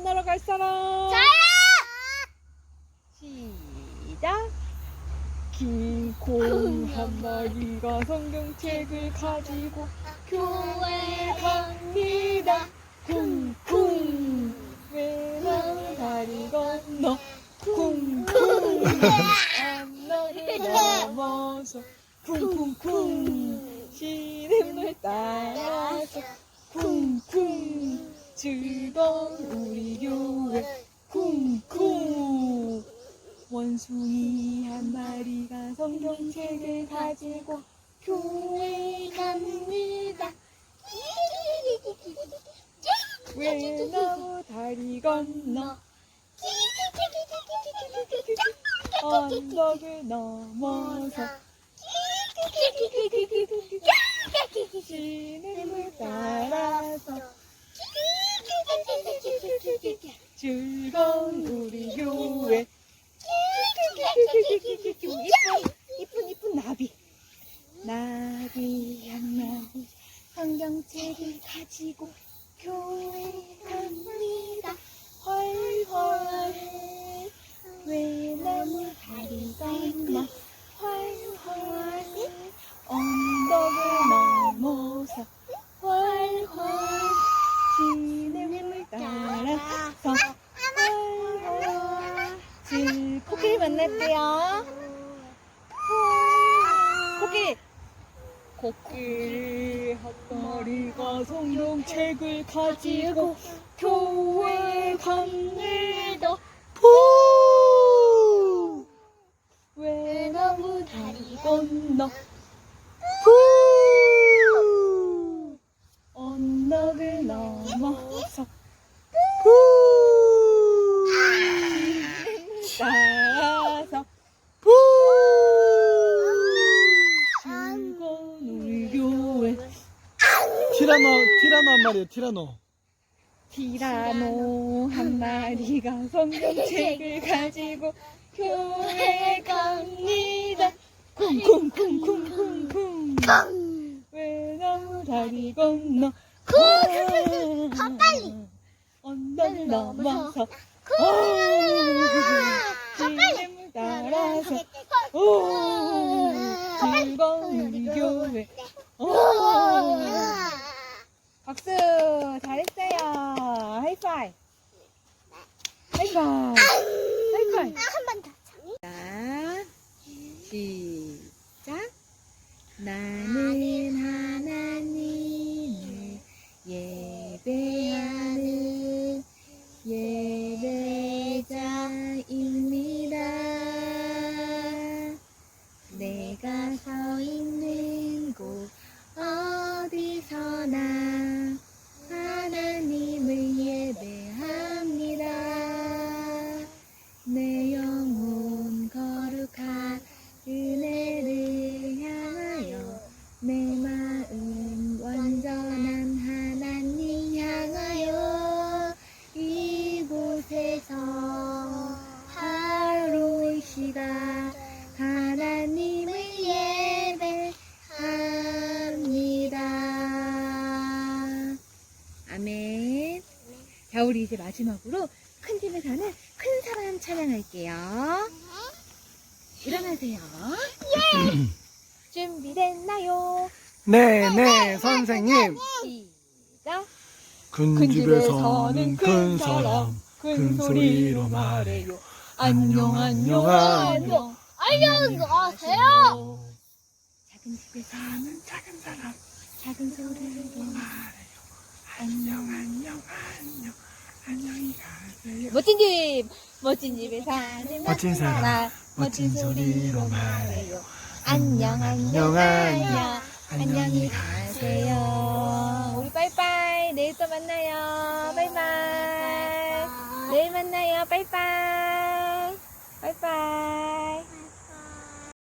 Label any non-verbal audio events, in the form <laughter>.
만나러 갈 사람? 시작. 긴콩한 마리가 성경책을 가지고 교회에 갑니다. 쿵쿵 외나무 다리 건너 쿵쿵 안나를 넘어서 쿵쿵쿵 시냇물 따라서 쿵쿵 즐거운 우리 교회 쿵쿵 원숭이 한 마리가 성경책을 가지고 교회에 갑니다. 외나무 다리 건너? 언덕을 넘어서 시냇물 따라서 즐거운 우리 교회 이쁜 이쁜 이쁜 나비. 나비 한 마리 성경책을 가지고 교회 갑니다 헐헐 외나무 다리 건너 헐헐 언덕을 넘어서 헐헐 시냇물 따라서 헐헐 질 코끼리 만날게요 코끼리 코끼리 한 마리가 성경책을 가지고 교회에 갑니다. 푸 외나무 다리 건너 푸 언덕을 넘어서 푸 따라서 푸 즐거운 우리 교회 티라노 티라노 한 마리요 티라노 티라노 한 마리가 성경책을 가지고 교회에 갑니다. 쿵쿵쿵쿵쿵쿵 외나무 다리 건너 더 빨리. 언덕을 넘어서 시냇물 따라서 오 즐거운 우리 교회 오 박수 잘했어요 하이파이 하이파이 하이파이 한번 더. 자 시작. 나는 하나님을 예배하는 예배자입니다. 내가 서 있는 곳 어디서나 자, 우리 이제 마지막으로 큰 집에 사는 큰 사람 찬양할게요. 일어나세요. 예! <clears throat> 준비됐나요? 네 네 선생님 시작. 큰 집에 사는 큰 사람 큰 소리로 말해요 안녕 안녕 안녕 안녕하세요. 작은 집에 사는 작은 사람 작은 소리로 말해요 안녕 안녕 안녕 안녕히 가세요 멋진 집, 멋진 집에 사는 멋진 사람, 멋진 소리로 말해요 안녕, 안녕, 안녕, 안녕, 안녕히 안녕히 가세요. 우리 빠이빠이. 내일 또 만나요. 빠이빠이. 내일 만나요. 빠이빠이. 빠이빠이.